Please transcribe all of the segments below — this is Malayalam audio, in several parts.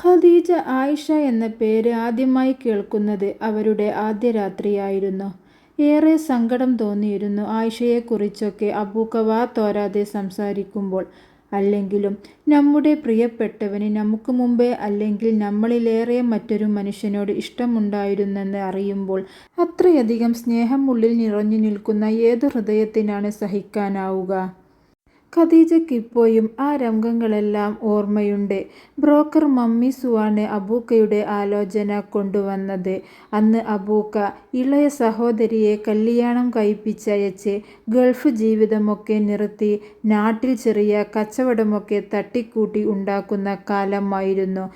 ഖദീജ ആയിഷ എന്ന പേര് ആദ്യമായി കേൾക്കുന്നത് അവരുടെ ആദ്യ രാത്രിയായിരുന്നു. ഏറെ സങ്കടം തോന്നിയിരുന്നു ആയിഷയെക്കുറിച്ചൊക്കെ അബൂക്ക വാ തോരാതെ സംസാരിക്കുമ്പോൾ. അല്ലെങ്കിലും നമ്മുടെ പ്രിയപ്പെട്ടവന് നമുക്ക് മുമ്പേ അല്ലെങ്കിൽ നമ്മളിലേറെ മറ്റൊരു മനുഷ്യനോട് ഇഷ്ടമുണ്ടായിരുന്നെന്ന് അറിയുമ്പോൾ അത്രയധികം സ്നേഹം ഉള്ളിൽ നിറഞ്ഞു നിൽക്കുന്ന ഏത് ഹൃദയത്തിനാണ് സഹിക്കാനാവുക. ഖദീജയ്ക്കിപ്പോഴും ആ രംഗങ്ങളെല്ലാം ഓർമ്മയുണ്ട്. ബ്രോക്കർ മമ്മീസുവാണ് അബൂക്കയുടെ ആലോചന കൊണ്ടുവന്നത്. അന്ന് അബൂക്ക ഇളയ സഹോദരിയെ കല്യാണം കഴിപ്പിച്ചയച്ച് ഗൾഫ് ജീവിതമൊക്കെ നിർത്തി നാട്ടിൽ ചെറിയ കച്ചവടമൊക്കെ തട്ടിക്കൂട്ടി ഉണ്ടാക്കുന്ന കാലമായിരുന്നു.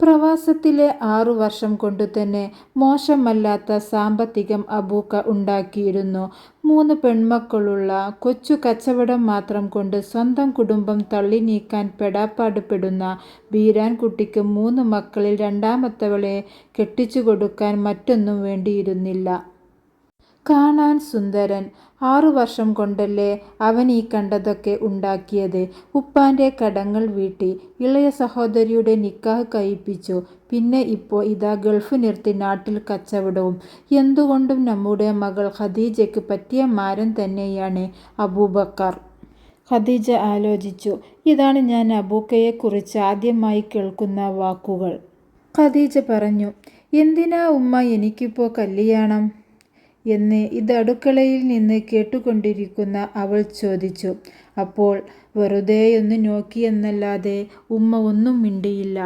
പ്രവാസത്തിലെ ആറു വർഷം കൊണ്ടു തന്നെ മോശമല്ലാത്ത സാമ്പത്തികം അബൂക്ക ഉണ്ടാക്കിയിരുന്നു. മൂന്ന് പെൺമക്കളുള്ള കൊച്ചു കച്ചവടം മാത്രം കൊണ്ട് സ്വന്തം കുടുംബം തള്ളിനീക്കാൻ പെടാപ്പാടുപെടുന്ന ബീരാൻ ബീരാൻകുട്ടിക്ക് മൂന്ന് മക്കളിൽ രണ്ടാമത്തവളെ കെട്ടിച്ചു കൊടുക്കാൻ മറ്റൊന്നും വേണ്ടിയിരുന്നില്ല. കാണാൻ സുന്ദരൻ. ആറു വർഷം കൊണ്ടല്ലേ അവൻ ഈ കണ്ടതൊക്കെ ഉണ്ടാക്കിയത്. ഉപ്പാന്റെ കടങ്ങൾ വീട്ടി. ഇളയ സഹോദരിയുടെ നിക്കാഹ് കഴിപ്പിച്ചു. പിന്നെ ഇപ്പോൾ ഇതാ ഗൾഫ് നിർത്തി നാട്ടിൽ കച്ചവടവും. എന്തുകൊണ്ടും നമ്മുടെ മകൾ ഖദീജയ്ക്ക് പറ്റിയ മാരൻ തന്നെയാണ് അബൂബക്കർ. ഖദീജ ആലോചിച്ചു. ഇതാണ് ഞാൻ അബൂക്കയെക്കുറിച്ച് ആദ്യമായി കേൾക്കുന്ന വാക്കുകൾ. ഖദീജ പറഞ്ഞു. എന്തിനാ ഉമ്മ എനിക്കിപ്പോൾ കല്ലിയാണം? എന്ന് ഇത് അടുക്കളയിൽ നിന്ന് കേട്ടുകൊണ്ടിരിക്കുന്ന അവൾ ചോദിച്ചു. അപ്പോൾ വെറുതെയൊന്ന് നോക്കിയെന്നല്ലാതെ ഉമ്മ ഒന്നും മിണ്ടിയില്ല.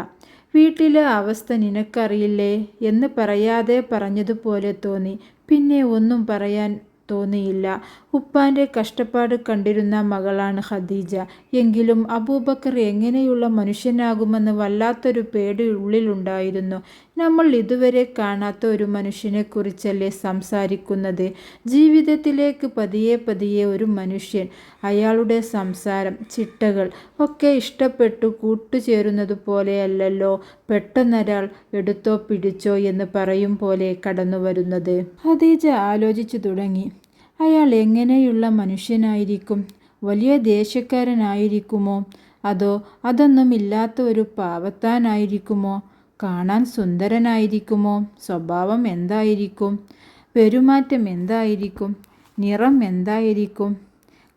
വീട്ടിലെ അവസ്ഥ നിനക്കറിയില്ലേ എന്ന് പറയാതെ പറഞ്ഞതുപോലെ തോന്നി. പിന്നെ ഒന്നും പറയാൻ തോന്നിയില്ല. ഉപ്പാന്റെ കഷ്ടപ്പാട് കണ്ടിരുന്ന മകളാണ് ഖദീജ. എങ്കിലും അബൂബക്കർ എങ്ങനെയുള്ള മനുഷ്യനാകുമെന്ന് വല്ലാത്തൊരു പേടി ഉള്ളിലുണ്ടായിരുന്നു. നമ്മൾ ഇതുവരെ കാണാത്ത ഒരു മനുഷ്യനെക്കുറിച്ചല്ലേ സംസാരിക്കുന്നത്. ജീവിതത്തിലേക്ക് പതിയെ പതിയെ ഒരു മനുഷ്യൻ. അയാളുടെ സംസാരം, ചിട്ടകൾ ഒക്കെ ഇഷ്ടപ്പെട്ടു കൂട്ടുചേരുന്നത് പോലെയല്ലോ പെട്ടെന്നൊരാൾ എടുത്തോ പിടിച്ചോ എന്ന് പറയും പോലെ കടന്നു വരുന്നത് ഖദീജ ആലോചിച്ചു തുടങ്ങി. അയാൾ എങ്ങനെയുള്ള മനുഷ്യനായിരിക്കും? വലിയ ദേഷ്യക്കാരനായിരിക്കുമോ? അതോ അതൊന്നുമില്ലാത്ത ഒരു പാവത്താനായിരിക്കുമോ? കാണാൻ സുന്ദരനായിരിക്കുമോ? സ്വഭാവം എന്തായിരിക്കും? പെരുമാറ്റം എന്തായിരിക്കും? നിറം എന്തായിരിക്കും?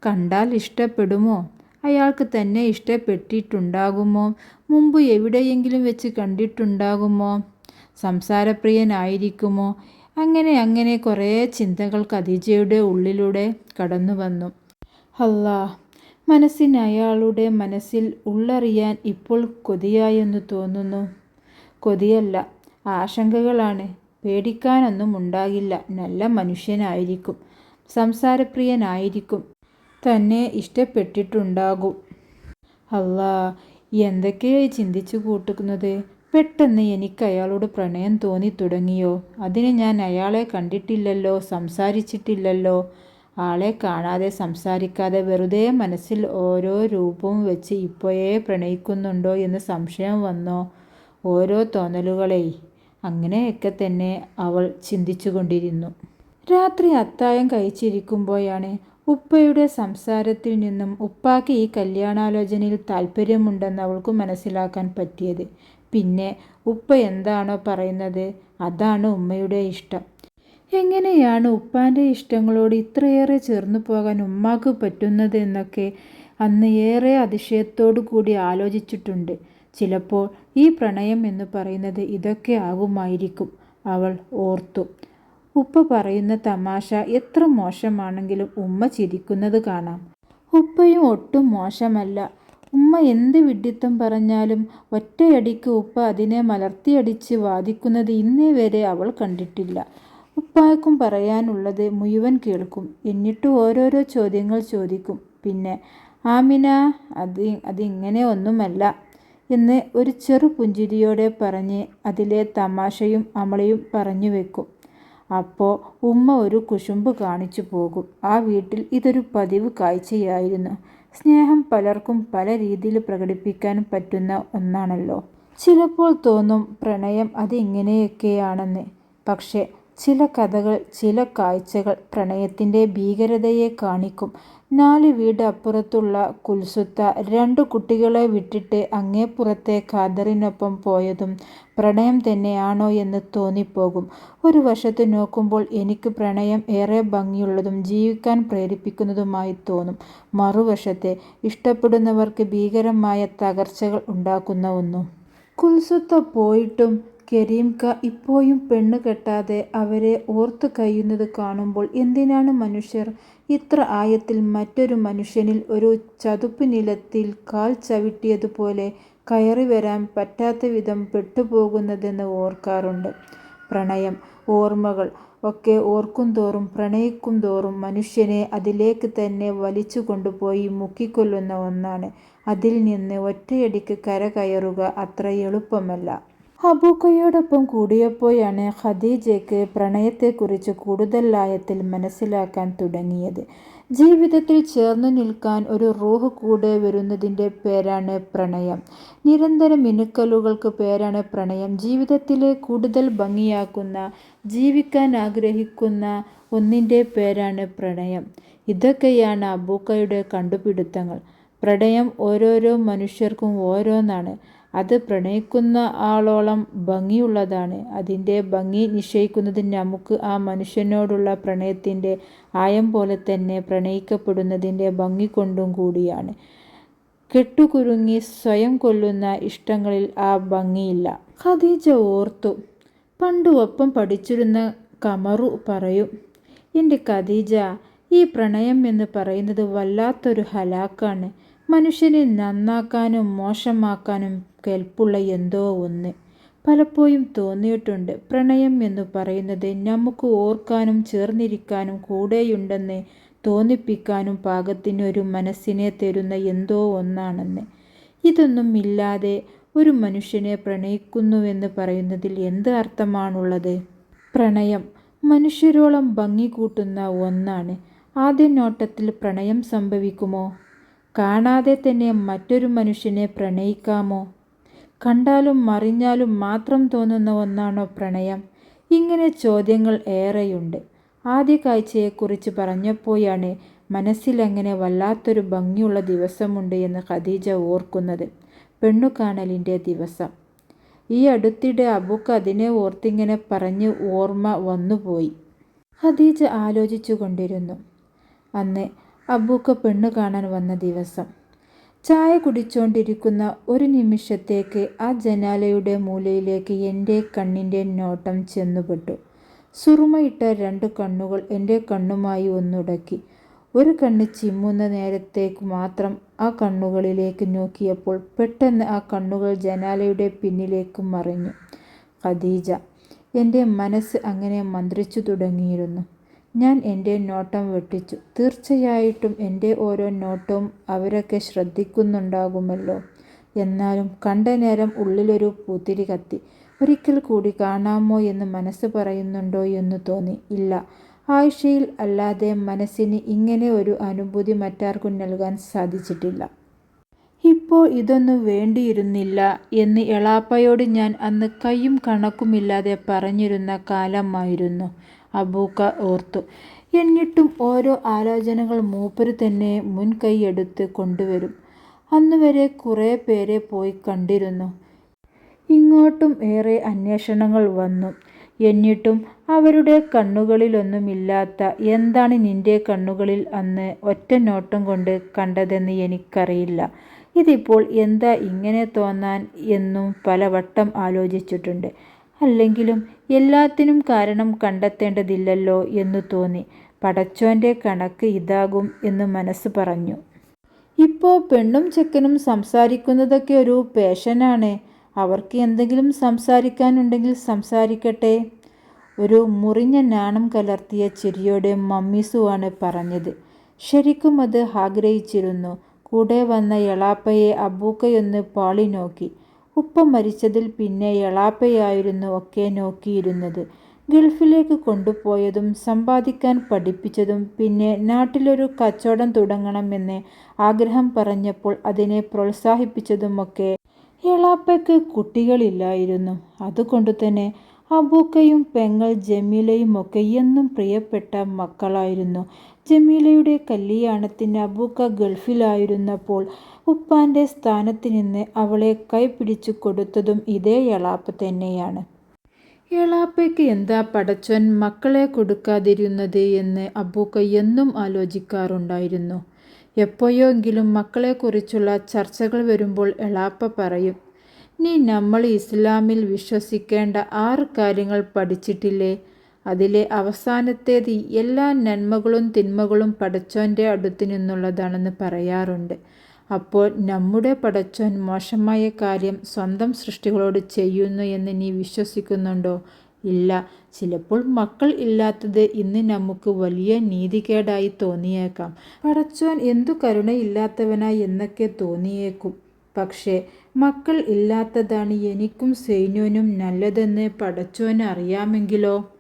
കണ്ടാൽ ഇഷ്ടപ്പെടുമോ? അയാൾക്ക് തന്നെ ഇഷ്ടപ്പെട്ടിട്ടുണ്ടാകുമോ? മുമ്പ് എവിടെയെങ്കിലും വെച്ച് കണ്ടിട്ടുണ്ടാകുമോ? സംസാരപ്രിയനായിരിക്കുമോ? അങ്ങനെ അങ്ങനെ കുറേ ചിന്തകൾ ഖദീജയുടെ ഉള്ളിലൂടെ കടന്നു വന്നു അല്ലാ, മനസ്സിന് അയാളുടെ മനസ്സിൽ ഉള്ളറിയാൻ ഇപ്പോൾ കൊതിയായെന്ന് തോന്നുന്നു. കൊതിയല്ല, ആശങ്കകളാണ്. പേടിക്കാനൊന്നും ഉണ്ടാകില്ല നല്ല മനുഷ്യനായിരിക്കും. സംസാരപ്രിയനായിരിക്കും. തന്നെ ഇഷ്ടപ്പെട്ടിട്ടുണ്ടാകും. അല്ലാ, എന്തൊക്കെയായി ചിന്തിച്ചു ചിന്തിച്ചുകൂട്ടുന്നത്? പെട്ടെന്ന് എനിക്ക് അയാളോട് പ്രണയം തോന്നി തുടങ്ങിയോ അതിന് ഞാൻ അയാളെ കണ്ടിട്ടില്ലല്ലോ, സംസാരിച്ചിട്ടില്ലല്ലോ. ആളെ കാണാതെ സംസാരിക്കാതെ വെറുതെ മനസ്സിൽ ഓരോ രൂപവും വെച്ച് ഇപ്പോഴേ പ്രണയിക്കുന്നുണ്ടോ എന്ന് സംശയം വന്നോ? ഓരോ തോന്നലുകളെ അങ്ങനെയൊക്കെ തന്നെ അവൾ ചിന്തിച്ചുകൊണ്ടിരുന്നു. രാത്രി അത്തായം കഴിച്ചിരിക്കുമ്പോഴാണ് ഉപ്പയുടെ സംസാരത്തിൽ നിന്നും ഉപ്പാക്ക് ഈ കല്യാണാലോചനയിൽ താല്പര്യമുണ്ടെന്ന് അവൾക്ക് മനസ്സിലാക്കാൻ പറ്റിയത്. പിന്നെ ഉപ്പ എന്താണോ പറയുന്നത് അതാണ് ഉമ്മയുടെ ഇഷ്ടം. എങ്ങനെയാണ് ഉപ്പാന്റെ ഇഷ്ടങ്ങളോട് ഇത്രയേറെ ചേർന്നു പോകാൻ ഉമ്മാക്ക് പറ്റുന്നത് എന്നൊക്കെ അന്ന് ഏറെ അതിശയത്തോടു കൂടി ആലോചിച്ചിട്ടുണ്ട്. ചിലപ്പോൾ ഈ പ്രണയം എന്ന് പറയുന്നത് ഇതൊക്കെ ആകുമായിരിക്കും. അവൾ ഓർത്തു. ഉപ്പ പറയുന്ന തമാശ എത്ര മോശമാണെങ്കിലും ഉമ്മ ചിരിക്കുന്നത് കാണാം. ഉപ്പയും ഒട്ടും മോശമല്ല. ഉമ്മ എന്ത് വിഡ്ഢിത്തം പറഞ്ഞാലും ഒറ്റയടിക്ക് ഉപ്പ അതിനെ മലർത്തിയടിച്ച് വാദിക്കുന്നത് ഇന്നേ വരെ അവൾ കണ്ടിട്ടില്ല. ഉപ്പായ്ക്കും പറയാനുള്ളത് മുഴുവൻ കേൾക്കും. എന്നിട്ട് ഓരോരോ ചോദ്യങ്ങൾ ചോദിക്കും. പിന്നെ ആമിന അത് അതിങ്ങനെ ഒന്നുമല്ല എന്ന് ഒരു ചെറു പുഞ്ചിരിയോടെ പറഞ്ഞ് അതിലെ തമാശയും അമളിയും പറഞ്ഞുവെക്കും. അപ്പോൾ ഉമ്മ ഒരു കുശുമ്പ് കാണിച്ചു പോകും. ആ വീട്ടിൽ ഇതൊരു പതിവ് കാഴ്ചയായിരുന്നു. സ്നേഹം പലർക്കും പല രീതിയിൽ പ്രകടിപ്പിക്കാൻ പറ്റുന്ന ഒന്നാണല്ലോ. ചിലപ്പോൾ തോന്നും പ്രണയം അത് ഇങ്ങനെയൊക്കെയാണെന്ന്. പക്ഷേ ചില കഥകൾ ചില കാഴ്ചകൾ പ്രണയത്തിന്റെ ഭീകരതയെ കാണിക്കും. നാല് വീട് അപ്പുറത്തുള്ള കുൽസുത്ത രണ്ട് കുട്ടികളെ വിട്ടിട്ട് അങ്ങേപ്പുറത്തെ ഖാദറിനൊപ്പം പോയതും പ്രണയം തന്നെയാണോ എന്ന് തോന്നിപ്പോകും. ഒരു വശത്ത് നോക്കുമ്പോൾ എനിക്ക് പ്രണയം ഏറെ ഭംഗിയുള്ളതും ജീവിക്കാൻ പ്രേരിപ്പിക്കുന്നതുമായി തോന്നും. മറുവശത്തെ ഇഷ്ടപ്പെടുന്നവർക്ക് ഭീകരമായ തകർച്ചകൾ ഉണ്ടാക്കുന്ന ഒന്നും. കുൽസുത്ത പോയിട്ടും കരീംക്ക ഇപ്പോഴും പെണ്ണ് കെട്ടാതെ അവരെ ഓർത്തു കഴിയുന്നത് കാണുമ്പോൾ എന്തിനാണ് മനുഷ്യർ ഇത്ര ആയത്തിൽ മറ്റൊരു മനുഷ്യനിൽ ഒരു ചതുപ്പ് നിലത്തിൽ കാൽ ചവിട്ടിയതുപോലെ കയറി വരാൻ പറ്റാത്ത വിധം പെട്ടുപോകുന്നതെന്ന് ഓർക്കാറുണ്ട്. പ്രണയം, ഓർമ്മകൾ ഒക്കെ ഓർക്കും തോറും പ്രണയിക്കും തോറും മനുഷ്യനെ അതിലേക്ക് തന്നെ വലിച്ചു കൊണ്ടുപോയി മുക്കിക്കൊല്ലുന്ന ഒന്നാണ്. അതിൽ നിന്ന് ഒറ്റയടിക്ക് കര കയറുക അത്ര എളുപ്പമല്ല. അബൂക്കയോടൊപ്പം കൂടിയപ്പോഴാണ് ഖദീജയ്ക്ക് പ്രണയത്തെക്കുറിച്ച് കൂടുതൽ ലായത്തിൽ മനസ്സിലാക്കാൻ തുടങ്ങിയത്. ജീവിതത്തിൽ ചേർന്നുനിൽക്കാൻ ഒരു റൂഹ് കൂടെ വരുന്നതിന്റെ പേരാണ് പ്രണയം. നിരന്തര മിനുക്കലുകൾക്ക് പേരാണ് പ്രണയം. ജീവിതത്തിലെ കൂടുതൽ ഭംഗിയാക്കുന്ന, ജീവിക്കാൻ ആഗ്രഹിക്കുന്ന ഒന്നിന്റെ പേരാണ് പ്രണയം. ഇതൊക്കെയാണ് അബൂക്കയുടെ കണ്ടുപിടുത്തങ്ങൾ പ്രണയം ഓരോരോ മനുഷ്യർക്കും ഓരോന്നാണ്. അത് പ്രണയിക്കുന്ന ആളോളം ഭംഗിയുള്ളതാണ്. അതിന്റെ ഭംഗി നിശ്ചയിക്കുന്നത് നമുക്ക് ആ മനുഷ്യനോടുള്ള പ്രണയത്തിന്റെ ആയം പോലെ തന്നെ പ്രണയിക്കപ്പെടുന്നതിന്റെ ഭംഗി കൊണ്ടും കൂടിയാണ്. കെട്ടുകുരുങ്ങി സ്വയം കൊല്ലുന്ന ഇഷ്ടങ്ങളിൽ ആ ഭംഗിയില്ല. ഖദീജ ഓർത്തു. പണ്ട് ഒപ്പം പഠിച്ചിരുന്ന കമറു പറയും എന്റെ ഖദീജ ഈ പ്രണയം എന്ന് പറയുന്നത് വല്ലാത്തൊരു ഹലാക്കാണ്. മനുഷ്യനെ നന്നാക്കാനും മോശമാക്കാനും കെല്പുള്ള എന്തോ ഒന്ന്. പലപ്പോഴും തോന്നിയിട്ടുണ്ട് പ്രണയം എന്ന് പറയുന്നത് നമുക്ക് ഓർക്കാനും ചേർന്നിരിക്കാനും കൂടെയുണ്ടെന്ന് തോന്നിപ്പിക്കാനും പാകത്തിന് ഒരു മനസ്സിനെ തരുന്ന എന്തോ ഒന്നാണെന്ന്. ഇതൊന്നും ഇല്ലാതെ ഒരു മനുഷ്യനെ പ്രണയിക്കുന്നുവെന്ന് പറയുന്നതിൽ എന്ത് അർത്ഥമാണുള്ളത്? പ്രണയം മനുഷ്യരോളം ഭംഗി കൂട്ടുന്ന ഒന്നാണ്. ആദ്യ നോട്ടത്തിൽ പ്രണയം സംഭവിക്കുമോ? കാണാതെ തന്നെ മറ്റൊരു മനുഷ്യനെ പ്രണയിക്കാമോ? കണ്ടാലും മറിഞ്ഞാലും മാത്രം തോന്നുന്ന ഒന്നാണോ പ്രണയം? ഇങ്ങനെ ചോദ്യങ്ങൾ ഏറെയുണ്ട്. ആദ്യ കാഴ്ചയെക്കുറിച്ച് പറഞ്ഞപ്പോഴാണ് മനസ്സിലങ്ങനെ വല്ലാത്തൊരു ഭംഗിയുള്ള ദിവസമുണ്ട് എന്ന് ഖദീജ ഓർക്കുന്നത്. പെണ്ണുകാണലിന്റെ ദിവസം. ഈ അടുത്തിടെ അബുക്ക് അതിനെ ഓർത്തിങ്ങനെ പറഞ്ഞ് ഓർമ്മ വന്നുപോയി. ഖദീജ ആലോചിച്ചു കൊണ്ടിരുന്നു അന്ന് അബൂക്ക് പെണ്ണു കാണാൻ വന്ന ദിവസം. ചായ കുടിച്ചുകൊണ്ടിരിക്കുന്ന ഒരു നിമിഷത്തേക്ക് ആ ജനാലയുടെ മൂലയിലേക്ക് എന്റെ കണ്ണിന്റെ നോട്ടം ചെന്നുപെട്ടു. സുറുമയിട്ട രണ്ട് കണ്ണുകൾ എന്റെ കണ്ണുമായി ഒന്നുടക്കി. ഒരു കണ്ണ് ചിമ്മുന്ന നേരത്തേക്ക് മാത്രം ആ കണ്ണുകളിലേക്ക് നോക്കിയപ്പോൾ പെട്ടെന്ന് ആ കണ്ണുകൾ ജനാലയുടെ പിന്നിലേക്ക് മറിഞ്ഞു ഖദീജ. എന്റെ മനസ്സ് അങ്ങനെ മന്ത്രിച്ചു തുടങ്ങിയിരുന്നു. ഞാൻ എന്റെ നോട്ടം വെട്ടിച്ചു. തീർച്ചയായിട്ടും എന്റെ ഓരോ നോട്ടവും അവരൊക്കെ ശ്രദ്ധിക്കുന്നുണ്ടാകുമല്ലോ. എന്നാലും കണ്ട നേരം ഉള്ളിലൊരു പൂത്തിരി കത്തി. ഒരിക്കൽ കൂടി കാണാമോ എന്ന് മനസ്സ് പറയുന്നുണ്ടോ എന്ന് തോന്നി. ഇല്ല, ആഴ്ചയിൽ അല്ലാതെ മനസ്സിന് ഇങ്ങനെ ഒരു അനുഭൂതി മറ്റാർക്കും നൽകാൻ സാധിച്ചിട്ടില്ല. ഇപ്പോൾ ഇതൊന്നും വേണ്ടിയിരുന്നില്ല എന്ന് എളാപ്പയോട് ഞാൻ അന്ന് കൈയും കണക്കുമില്ലാതെ പറഞ്ഞിരുന്ന കാലമായിരുന്നു. അബൂക്ക ഓർത്തു. എന്നിട്ടും ഓരോ ആലോചനകൾ മൂപ്പര് തന്നെ മുൻകൈയെടുത്ത് കൊണ്ടുവരും. അന്നുവരെ കുറേ പേരെ പോയി കണ്ടിരുന്നു. ഇങ്ങോട്ടും ഏറെ അന്വേഷണങ്ങൾ വന്നു. എന്നിട്ടും അവരുടെ കണ്ണുകളിലൊന്നുമില്ലാത്ത എന്താണ് നിന്റെ കണ്ണുകളിൽ അന്ന് ഒറ്റ നോട്ടം കൊണ്ട് കണ്ടതെന്ന് എനിക്കറിയില്ല. ഇതിപ്പോൾ എന്താ ഇങ്ങനെ തോന്നാൻ എന്നും പലവട്ടം ആലോചിച്ചിട്ടുണ്ട്. അല്ലെങ്കിലും എല്ലാത്തിനും കാരണം കണ്ടെത്തേണ്ടതില്ലല്ലോ എന്നു തോന്നി. പടച്ചോന്റെ കണക്ക് ഇതാകും എന്ന് മനസ്സ് പറഞ്ഞു. ഇപ്പോൾ പെണ്ണും ചെക്കനും സംസാരിക്കുന്നതൊക്കെ ഒരു പേഷനാണ്. അവർക്ക് എന്തെങ്കിലും സംസാരിക്കാനുണ്ടെങ്കിൽ സംസാരിക്കട്ടെ. ഒരു മുറിഞ്ഞ നാണം കലർത്തിയ ചിരിയോടെ മമ്മീസുവാണ് പറഞ്ഞത്. ശരിക്കും അത് ആഗ്രഹിച്ചിരുന്നു. കൂടെ വന്ന എളാപ്പയെ അബൂക്കയൊന്ന് പാളിനോക്കി. ഉപ്പ മരിച്ചതിൽ പിന്നെ എളാപ്പയായിരുന്നു ഒക്കെ നോക്കിയിരുന്നത്. ഗൾഫിലേക്ക് കൊണ്ടുപോയതും സമ്പാദിക്കാൻ പഠിപ്പിച്ചതും പിന്നെ നാട്ടിലൊരു കച്ചവടം തുടങ്ങണമെന്ന് ആഗ്രഹം പറഞ്ഞപ്പോൾ അതിനെ പ്രോത്സാഹിപ്പിച്ചതുമൊക്കെ എളാപ്പയ്ക്ക് കുട്ടികളില്ലായിരുന്നു. അതുകൊണ്ടുതന്നെ അബൂക്കയും പെങ്ങൾ ജമീലയുമൊക്കെ എന്നും പ്രിയപ്പെട്ട മക്കളായിരുന്നു. ജമീലയുടെ കല്യാണത്തിന് അബൂക്ക ഗൾഫിലായിരുന്നപ്പോൾ ഉപ്പാന്റെ സ്ഥാനത്ത് നിന്ന് അവളെ കൈപിടിച്ചു കൊടുത്തതും ഇതേ എളാപ്പ തന്നെയാണ്. എളാപ്പയ്ക്ക് എന്താ പടച്ചോൻ മക്കളെ കൊടുക്കാതിരുന്നത് എന്ന് അബൂക്ക എന്നും ആലോചിക്കാറുണ്ടായിരുന്നു. എപ്പോഴെങ്കിലും മക്കളെക്കുറിച്ചുള്ള ചർച്ചകൾ വരുമ്പോൾ എളാപ്പ പറയും, നീ നമ്മൾ ഇസ്ലാമിൽ വിശ്വസിക്കേണ്ട ആറ് കാര്യങ്ങൾ പഠിച്ചിട്ടില്ലേ? അതിലെ അവസാനത്തേത് എല്ലാ നന്മകളും തിന്മകളും പടച്ചോന്റെ അടുത്തു നിന്നുള്ളതാണെന്ന് പറയാറുണ്ട്. അപ്പോൾ നമ്മുടെ പടച്ചോൻ മോശമായ കാര്യം സ്വന്തം സൃഷ്ടികളോട് ചെയ്യുന്നു എന്ന് നീ വിശ്വസിക്കുന്നുണ്ടോ? ഇല്ല. ചിലപ്പോൾ മക്കൾ ഇല്ലാത്തത് ഇന്ന് നമുക്ക് വലിയ നീതികേടായി തോന്നിയേക്കാം. പടച്ചോൻ എന്തു കരുണയില്ലാത്തവനായി എന്നൊക്കെ തോന്നിയേക്കും. പക്ഷേ മക്കൾ ഇല്ലാത്തതാണ് എനിക്കും സൈന്യനും നല്ലതെന്ന് പടച്ചോന് അറിയാമെങ്കിലോ?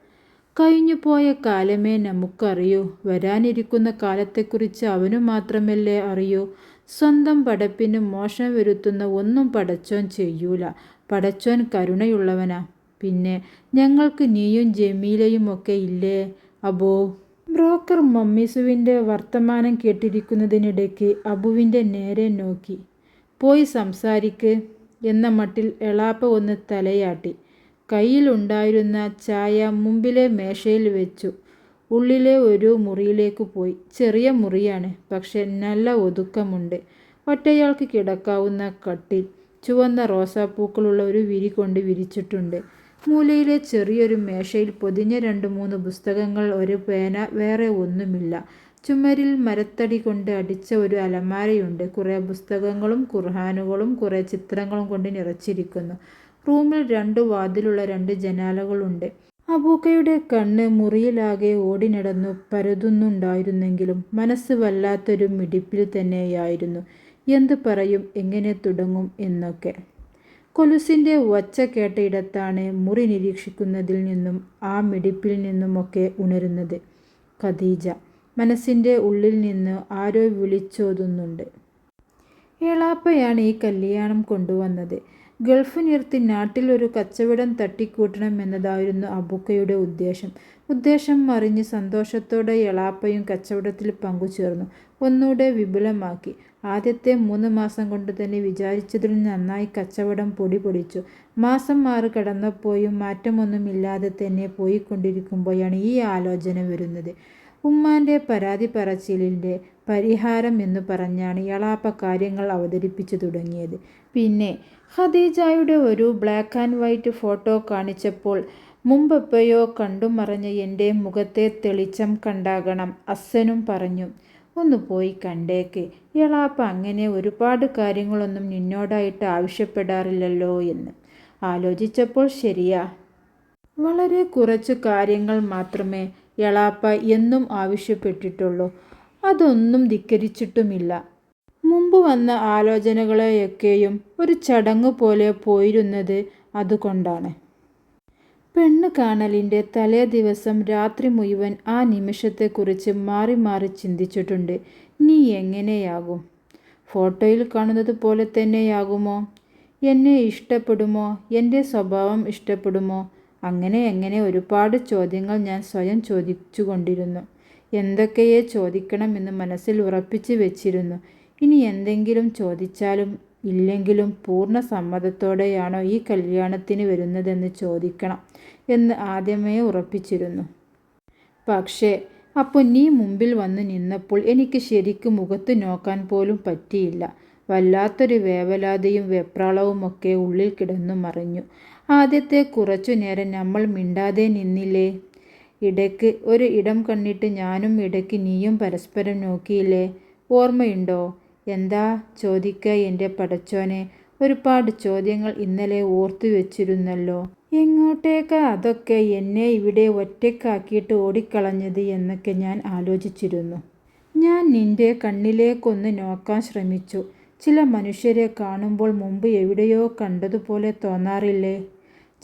കഴിഞ്ഞുപോയ കാലമേ നമുക്കറിയൂ. വരാനിരിക്കുന്ന കാലത്തെക്കുറിച്ച് അവനു മാത്രമല്ലേ അറിയൂ. സ്വന്തം പടപ്പിന് മോശം വരുത്തുന്ന ഒന്നും പടച്ചോൻ ചെയ്യൂല. പടച്ചോൻ കരുണയുള്ളവനാ. പിന്നെ ഞങ്ങൾക്ക് നീയും ജമീലയും ഒക്കെ ഇല്ലേ അബോ ബ്രോക്കർ മമ്മീസുവിന്റെ വർത്തമാനം കേട്ടിരിക്കുന്നതിനിടയ്ക്ക് അബുവിന്റെ നേരെ നോക്കി. പോയി സംസാരിക്ക് എന്ന മട്ടിൽ എളാപ്പ ഒന്ന് തലയാട്ടി. കയ്യിലുണ്ടായിരുന്ന ചായ മുമ്പിലെ മേശയിൽ വെച്ചു ഉള്ളിലെ ഒരു മുറിയിലേക്ക് പോയി. ചെറിയ മുറിയാണ്. പക്ഷെ നല്ല ഒതുക്കമുണ്ട്. ഒറ്റയാൾക്ക് കിടക്കാവുന്ന കട്ടിൽ ചുവന്ന റോസാപ്പൂക്കളുള്ള ഒരു വിരി കൊണ്ട് വിരിച്ചിട്ടുണ്ട്. മൂലയിലെ ചെറിയൊരു മേശയിൽ പൊതിഞ്ഞ രണ്ട് മൂന്ന് പുസ്തകങ്ങൾ ഒരു പേന വേറെ ഒന്നുമില്ല. ചുമരിൽ മരത്തടി കൊണ്ട് അടിച്ച ഒരു അലമാരയുണ്ട്. കുറേ പുസ്തകങ്ങളും ഖുർആനുകളും കുറേ ചിത്രങ്ങളും കൊണ്ട് നിറച്ചിരിക്കുന്നു. റൂമിൽ രണ്ട് വാതിലുള്ള രണ്ട് ജനാലകളുണ്ട്. അബൂക്കയുടെ കണ്ണ് മുറിയിലാകെ ഓടിനടന്നു പരതുന്നുണ്ടായിരുന്നെങ്കിലും മനസ്സ് വല്ലാത്തൊരു മിടിപ്പിൽ തന്നെയായിരുന്നു. എന്ത് പറയും എങ്ങനെ തുടങ്ങും എന്നൊക്കെ. കൊലുസിന്റെ ഒച്ച കേട്ടയിടത്താണ് മുറി നിരീക്ഷിക്കുന്നതിൽ നിന്നും ആ മിടിപ്പിൽ നിന്നുമൊക്കെ ഉണരുന്നത്. ഖദീജ. മനസ്സിന്റെ ഉള്ളിൽ നിന്ന് ആരോ വിളിച്ചോതുന്നുണ്ട്. ഏളാപ്പയാണ് ഈ കല്യാണം കൊണ്ടുവന്നത്. ഗൾഫ് നിർത്തി നാട്ടിൽ ഒരു കച്ചവടം തട്ടിക്കൂട്ടണം എന്നതായിരുന്നു അബുക്കയുടെ ഉദ്ദേശം. ഉദ്ദേശം അറിഞ്ഞ് സന്തോഷത്തോടെ എളാപ്പയും കച്ചവടത്തിൽ പങ്കുചേർന്നു. ഒന്നുകൂടെ വിപുലമാക്കി. ആദ്യത്തെ മൂന്ന് മാസം കൊണ്ട് തന്നെ വിചാരിച്ചതിൽ നന്നായി കച്ചവടം പൊടി പൊടിച്ചു മാസം മാറി കടന്നപ്പോഴും മാറ്റമൊന്നുമില്ലാതെ തന്നെ പോയിക്കൊണ്ടിരിക്കുമ്പോഴാണ് ഈ ആലോചന വരുന്നത്. ഉമ്മാന്റെ പരാതിപറച്ചിലിന്റെ പരിഹാരം എന്ന് പറഞ്ഞാണ് ഇളാപ്പ കാര്യങ്ങൾ അവതരിപ്പിച്ചു തുടങ്ങിയത്. പിന്നെ ഖദീജയുടെ ഒരു ബ്ലാക്ക് ആൻഡ് വൈറ്റ് ഫോട്ടോ കാണിച്ചപ്പോൾ മുമ്പെപ്പോയോ കണ്ടു മറഞ്ഞ എന്റെ മുഖത്തെ തെളിച്ചം കണ്ടാകണം അസ്സനും പറഞ്ഞു. ഒന്ന് പോയി കണ്ടേക്ക്. ഇളാപ്പ അങ്ങനെ ഒരുപാട് കാര്യങ്ങളൊന്നും നിന്നോടായിട്ട് ആവശ്യപ്പെടാറില്ലല്ലോ എന്ന്. ആലോചിച്ചപ്പോൾ ശരിയാ. വളരെ കുറച്ച് കാര്യങ്ങൾ മാത്രമേ എളാപ്പ എന്നും ആവശ്യപ്പെട്ടിട്ടുള്ളൂ. അതൊന്നും ധിക്കരിച്ചിട്ടുമില്ല. മുമ്പ് വന്ന ആലോചനകളെയൊക്കെയും ഒരു ചടങ്ങ് പോലെ പോയിരുന്നത് അതുകൊണ്ടാണ്. പെണ്ണ് കാണലിന്റെ തലേ ദിവസം രാത്രി മുഴുവൻ ആ നിമിഷത്തെക്കുറിച്ച് മാറി മാറി ചിന്തിച്ചിട്ടുണ്ട്. നീ എങ്ങനെയാകും? ഫോട്ടോയിൽ കാണുന്നത് പോലെ തന്നെയാകുമോ? എന്നെ ഇഷ്ടപ്പെടുമോ? എന്റെ സ്വഭാവം ഇഷ്ടപ്പെടുമോ? അങ്ങനെ എങ്ങനെ ഒരുപാട് ചോദ്യങ്ങൾ ഞാൻ സ്വയം ചോദിച്ചുകൊണ്ടിരുന്നു. കൊണ്ടിരുന്നു ചോദിക്കണം എന്ന് മനസ്സിൽ ഉറപ്പിച്ച് വെച്ചിരുന്നു. ഇനി എന്തെങ്കിലും ചോദിച്ചാലും ഇല്ലെങ്കിലും പൂർണ സമ്മതത്തോടെയാണോ ഈ കല്യാണത്തിന് വരുന്നതെന്ന് ചോദിക്കണം എന്ന് ആദ്യമേ ഉറപ്പിച്ചിരുന്നു. പക്ഷേ അപ്പോൾ നീ മുമ്പിൽ വന്ന് നിന്നപ്പോൾ എനിക്ക് ശരിക്കും മുഖത്ത് നോക്കാൻ പോലും പറ്റിയില്ല. വല്ലാത്തൊരു വേവലാതയും വെപ്രാളവും ഒക്കെ ഉള്ളിൽ കിടന്നു മറിഞ്ഞു. ആദ്യത്തെ കുറച്ചു നേരം നമ്മൾ മിണ്ടാതെ നിന്നില്ലേ? ഇടയ്ക്ക് ഒരു ഇടം കണ്ടിട്ട് ഞാനും ഇടയ്ക്ക് നീയും പരസ്പരം നോക്കിയില്ലേ? ഓർമ്മയുണ്ടോ? എന്താ ചോദിക്ക എന്റെ പടച്ചോനെ? ഒരുപാട് ചോദ്യങ്ങൾ ഇന്നലെ ഓർത്തു വെച്ചിരുന്നല്ലോ. എങ്ങോട്ടേക്കാ അതൊക്കെ എന്നെ ഇവിടെ ഒറ്റക്കാക്കിയിട്ട് ഓടിക്കളഞ്ഞത് എന്നൊക്കെ ഞാൻ ആലോചിച്ചിരുന്നു. ഞാൻ നിന്റെ കണ്ണിലേക്കൊന്ന് നോക്കാൻ ശ്രമിച്ചു. ചില മനുഷ്യരെ കാണുമ്പോൾ മുമ്പ് എവിടെയോ കണ്ടതുപോലെ തോന്നാറില്ലേ?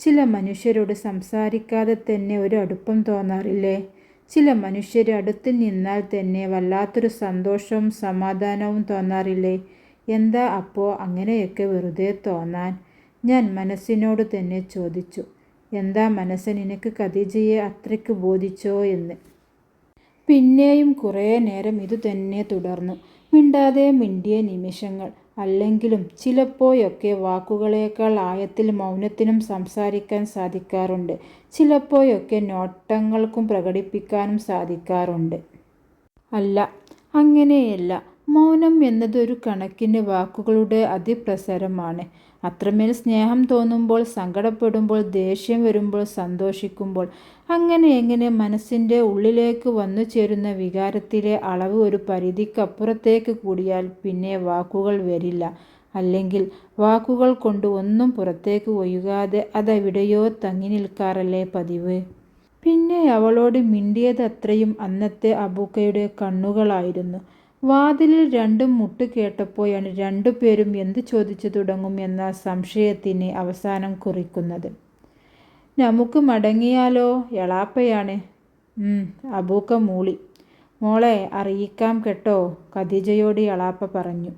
ചില മനുഷ്യരോട് സംസാരിക്കാതെ തന്നെ ഒരു അടുപ്പം തോന്നാറില്ലേ? ചില മനുഷ്യർ അടുത്ത് നിന്നാൽ തന്നെ വല്ലാത്തൊരു സന്തോഷവും സമാധാനവും തോന്നാറില്ലേ? എന്താ അപ്പോൾ അങ്ങനെയൊക്കെ വെറുതെ തോന്നാൻ? ഞാൻ മനസ്സിനോട് തന്നെ ചോദിച്ചു. എന്താ മനസ്സ് നിനക്ക് ഖദീജയെ അത്രയ്ക്ക് ബോധിച്ചോ എന്ന്. പിന്നെയും കുറേ നേരം ഇതുതന്നെ തുടർന്നു. മിണ്ടാതെ മിണ്ടിയ നിമിഷങ്ങൾ. അല്ലെങ്കിലും ചിലപ്പോഴൊക്കെ വാക്കുകളേക്കാൾ ആയത്തിൽ മൗനത്തിനും സംസാരിക്കാൻ സാധിക്കാറുണ്ട്. ചിലപ്പോഴൊക്കെ നോട്ടങ്ങൾക്കും പ്രകടിപ്പിക്കാനും സാധിക്കാറുണ്ട്. അല്ല, അങ്ങനെയല്ല. മൗനം എന്നത് ഒരു കണക്കിന് വാക്കുകളുടെ അതിപ്രസരമാണ്. അത്രമേൽ സ്നേഹം തോന്നുമ്പോൾ, സങ്കടപ്പെടുമ്പോൾ, ദേഷ്യം വരുമ്പോൾ, സന്തോഷിക്കുമ്പോൾ അങ്ങനെ എങ്ങനെ മനസ്സിന്റെ ഉള്ളിലേക്ക് വന്നു ചേരുന്ന വികാരത്തിലെ അളവ് ഒരു പരിധിക്കപ്പുറത്തേക്ക് കൂടിയാൽ പിന്നെ വാക്കുകൾ വരില്ല. അല്ലെങ്കിൽ വാക്കുകൾ കൊണ്ട് ഒന്നും പുറത്തേക്ക് ഒഴുകാതെ അതെവിടെയോ തങ്ങി നിൽക്കാറല്ലേ പതിവ്. പിന്നെ അവളോട് മിണ്ടിയത് അത്രയും അന്നത്തെ അബൂക്കയുടെ കണ്ണുകളായിരുന്നു. വാതിലിൽ രണ്ടും മുട്ട് കേട്ടപ്പോഴാണ് രണ്ടുപേരും എന്ത് ചോദിച്ചു തുടങ്ങും എന്ന സംശയത്തിന് അവസാനം കുറിക്കുന്നത്. "നമുക്ക് മടങ്ങിയാലോ? എളാപ്പയാണ്. "" അബൂക്ക മൂളി. "മോളെ അറിയിക്കാം കേട്ടോ ഖദീജയോട് എളാപ്പ പറഞ്ഞു.